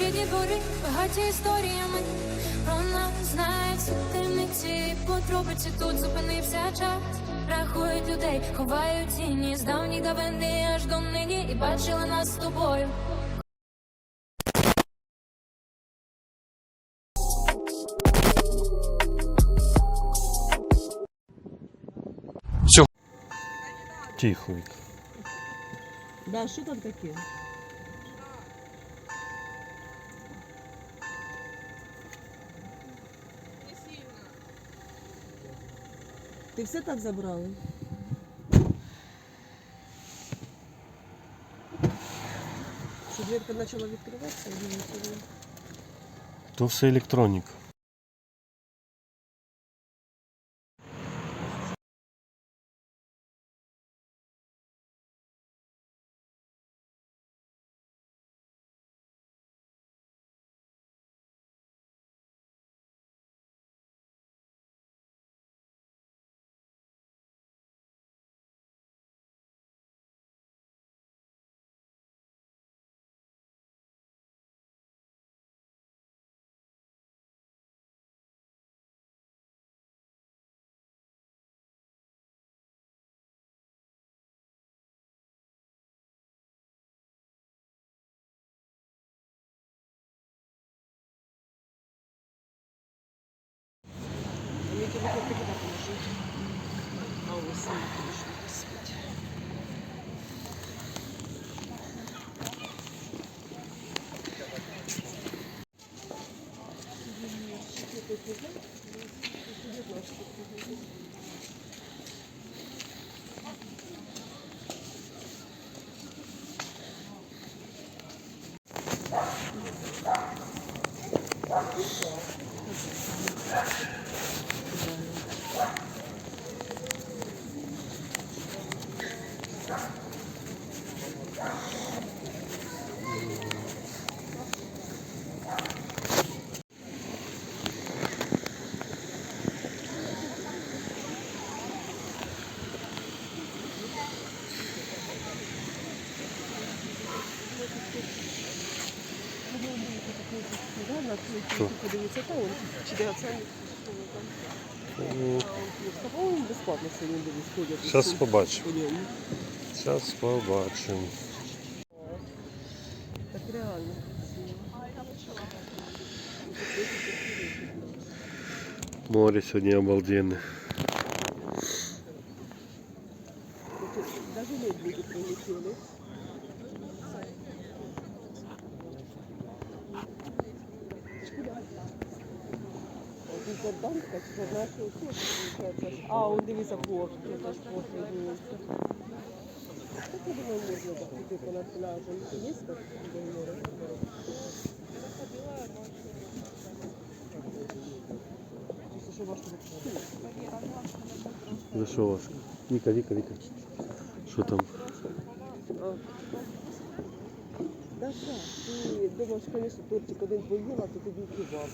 рідні двори, багаті історіями. Про нас знають всі темниці, подробиці тут зупинився час. Рахують людей, ховають тіні з давніх давини аж до нині і бачили нас з тобою. Тихо. Да, що там таке? Ти все так забрали? Що дверка почала відкриватися? я То все електроніка. Мені тебе хоч куди положити? А ось не можна висити. Да, на Що? подивіться, та он чи де оце по-моєму, безплатно сьогодні дивись, ходять. Зараз усі. побачимо. Ходять. Зараз побачимо. Так реально. Море сьогодні обалденне. А, он дивися порт, это ж порт виднеется. Как я думаю, можно так типа над пляжем? Есть как до моря? Если что, важко За що вас? Віка, Віка, Віка. Що там? Да, да. Ти думаєш, звісно, тортик один поїла, то тобі і кебаб.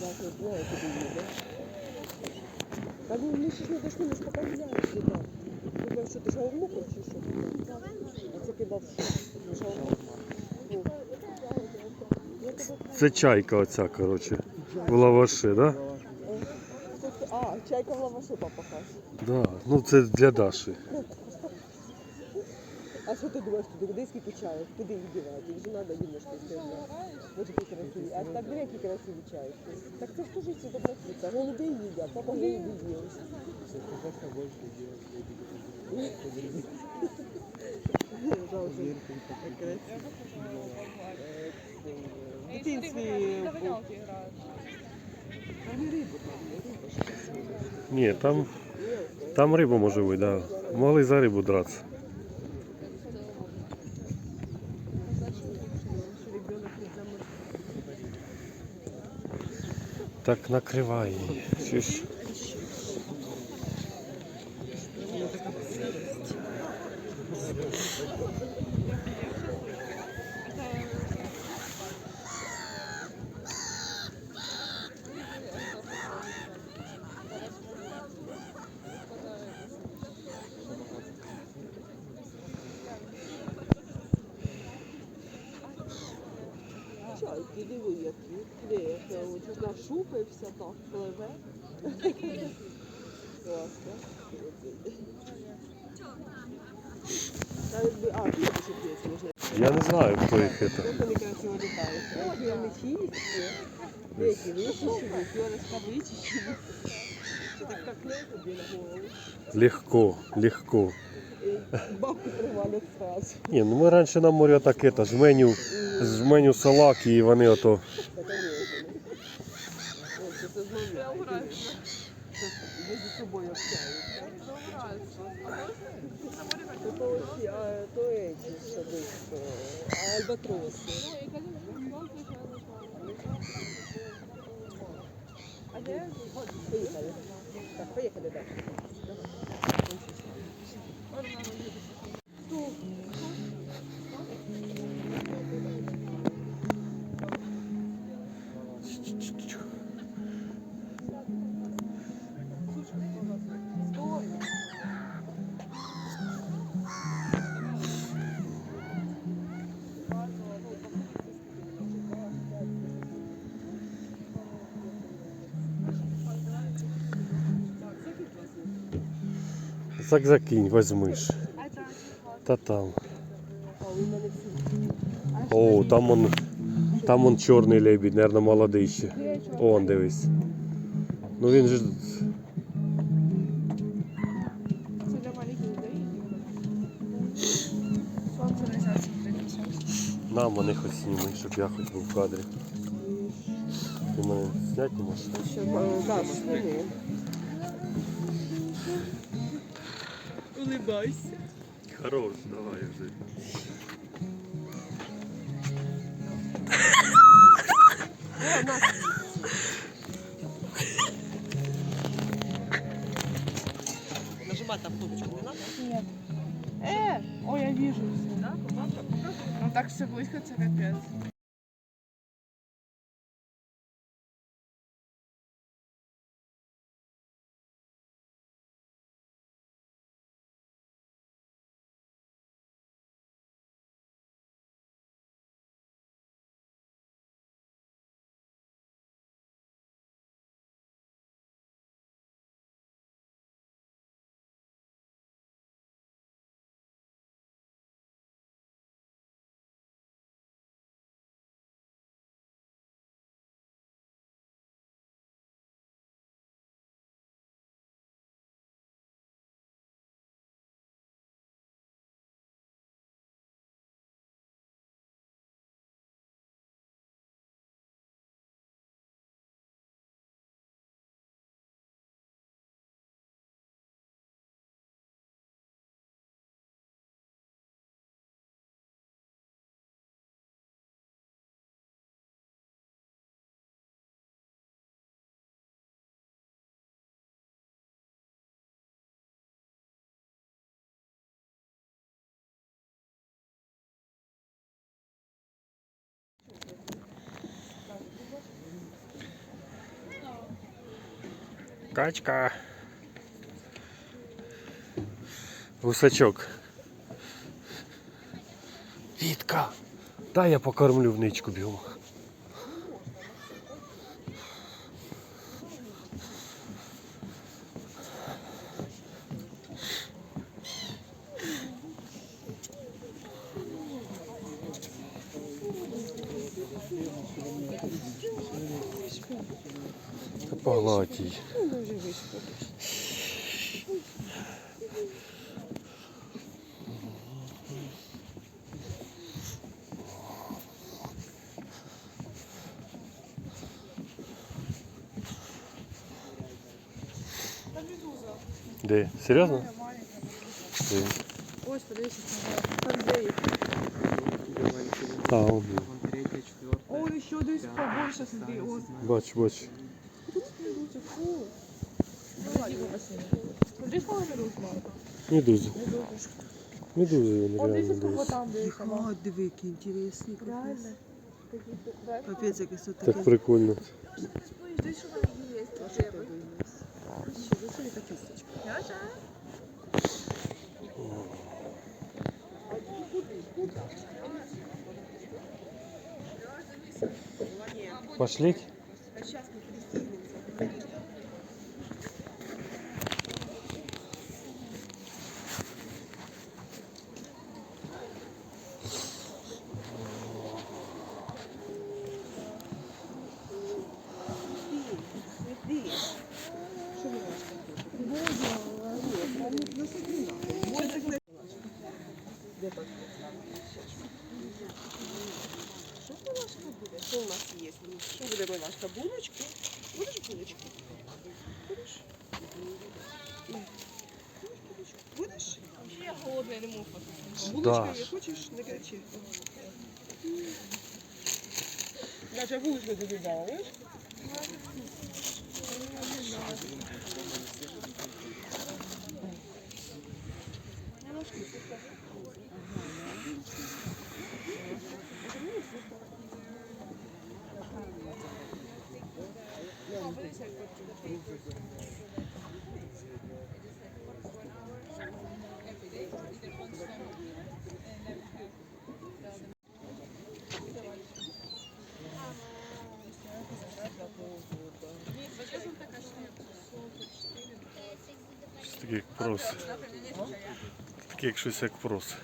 Навіть не знаю, куди їде. Та ну, ми ще ж не дошли, ми ж поки гуляємо сюди. Думаю, що ти шаурму хочеш? що? А це кебаб що? Шаурму? Ну. Я тебе Це чайка оця, коротше. В лаваші, да? Це хто- А, чайка в лаваші папа каже. Да. Ну це для Даші. А що ти думаєш, туди куди скільки чаю? Куди їх дівати? Їх же треба немножко сильно. Боже, які красиві. А так диви, які красиві чаї. Так це ж теж всі доброцвіта. Голуби їдять, папа голуби їв. В дитинстві був. Там і рибу там, і риба ж красива. Ні, там, там риба може бути, да. Могли за рибу дратися. Так накривай її. Чуєш? Чай, ти диви, ще п'ється, можна. Я не знаю, хто їх це. Як вони красиво літають. Ой, вони чисті. Деякі вичищені, піоночка вичищені. Це так так не тобі на голову. Легко, легко. І бабки привалять сразу. Ні, ну ми раніше на морі так это, жменю, жменю салаки і вони ото. альбатроси. Поїхали. Так, поїхали далі. Так закинь, возьмиш. Та там. О, там он, там он чорний лебідь, наверное, молодий ще. Он дивись. Ну він же. Це для маленьких доріг. Сонце не зараз прийдеться. На мене хоч сніми, щоб я хоч був в кадрі. Ти мене зняти не можеш? Що, е, да. Улибайся. Хорош, давай вже. Нажимать там кнопочку не надо? Нет. Э, ой, я вижу все. Ну так все близко, це капець. Качка. Гусачок. Вітка. Дай я покормлю вничку бігом. Та Погладь її. Де? Серйозно? Де? Ось, подивіться. Там де їх? А, он. Ой, ще десь побольше, смотри. Ось. Бач, бач. Смотри, сколько медуз мало. Медузи. Медузи вони Он реально дивіться, сколько дивись. там дивіться. О, диви, які інтересні. Реально. Капець, якесь тут Так прикольно. Десь що там є. Що ти думаєш? Що за це така кісточка? Пошліть? А сейчас мы пристегнемся. Свети, Что вы Боже, нет, нам не насмотри нахуй. Боже, Де так? Що Милашка буде? Що у нас є? Що буде Милашка? Булочки? Будеш булочки? Будеш? На. Будеш? Я голодна, не можу. Булочка Даш. є, хочеш? Не кричи. Даже булочку тобі дала, видиш? Щось таке як прос. Таке як щось як прос.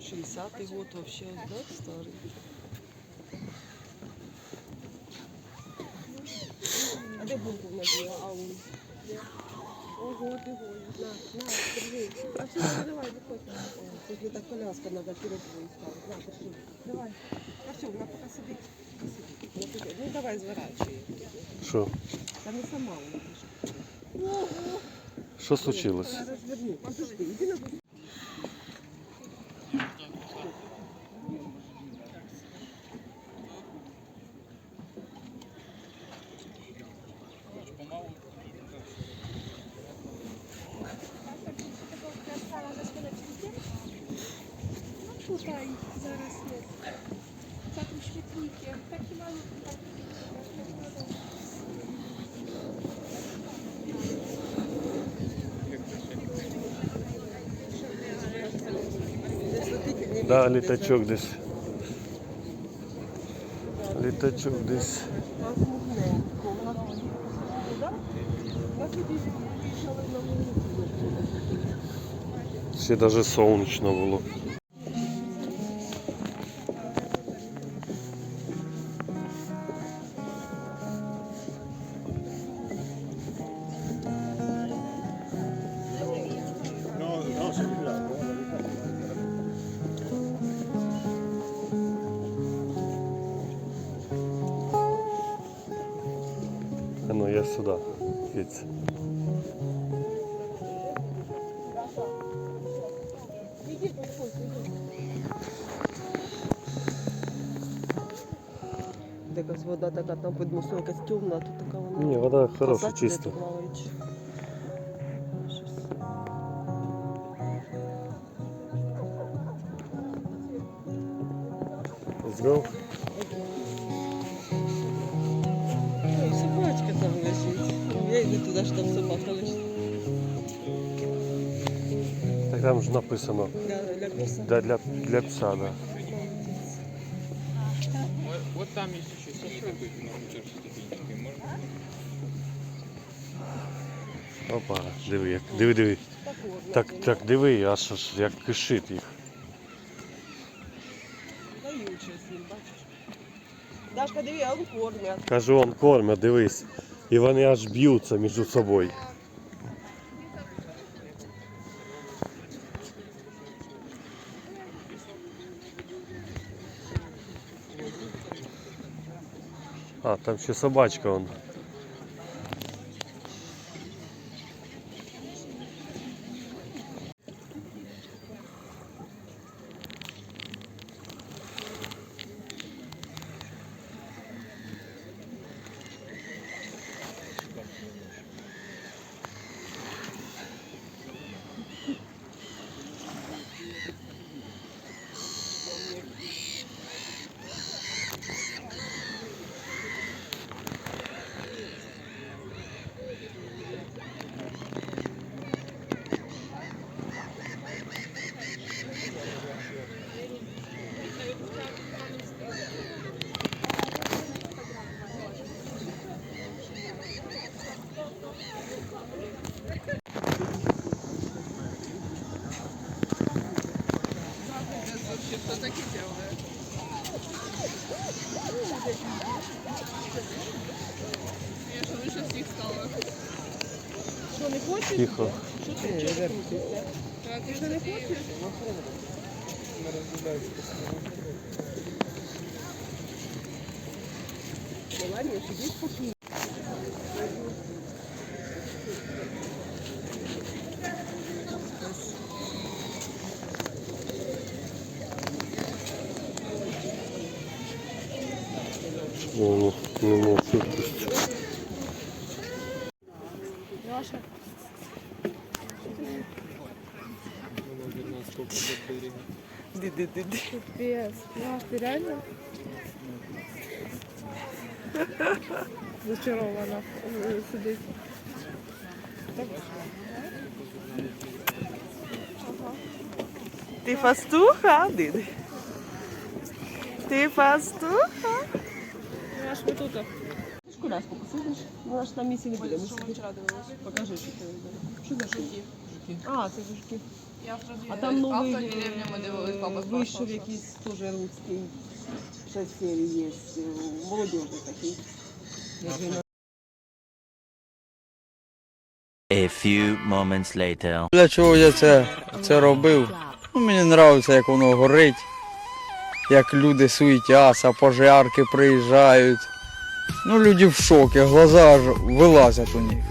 60-й год вообще, да, старый? А де булку наділа? А он? Ого, ти голий. На, на, держи. А все, давай, виходь. Тільки так коляска треба через твою ставити. На, держи. Давай. А все, вона поки сидить. Ну, давай, зворачуй. Що? Та не сама вона. Що случилось? Розверни. Подожди, іди на Tutaj zaraz jest. Za tym świetnikiem. Taki mały. Да, літачок десь. Літачок десь. Ще даже сонячно було. Якась вода така там під мостом якась темна, а тут така вона. Ні, вода хороша, чиста. Let's go. Ой, собачка там лежить. Я йду туди, що там собака лежить. Так там ж написано Для, для пса. для, для, для пса, да. Вот, там есть еще сосед такой, ступенечкой, можно? Опа, диви, як, диви, диви. Так, Так, диви, аж аж як кишить їх. Даючи з ним, бачиш. Дашка, диви, а он кормять. Кажу, он кормять, дивись. І вони аж б'ються між собою. А, там ще собачка он. Спокійно. О, не мог випустити. Леша. Капец. Леш, ти реально? Зачарована е, сидить. Ти фастуха, диди. Ти фастуха. Леш, ми тут. Коляску посидиш, вона ж на місці не буде. Ми собі покажи, що ти Що за жуки? А, це жучки. А там новий е, вийшов якийсь теж русський. Шесть є. е, Молодіжний такий. A few moments later. Для чого я це, це робив? Ну, мені подобається, як воно горить, як люди суетяться, пожарки приїжджають. Ну, люди в шокі, глаза аж вилазять у них.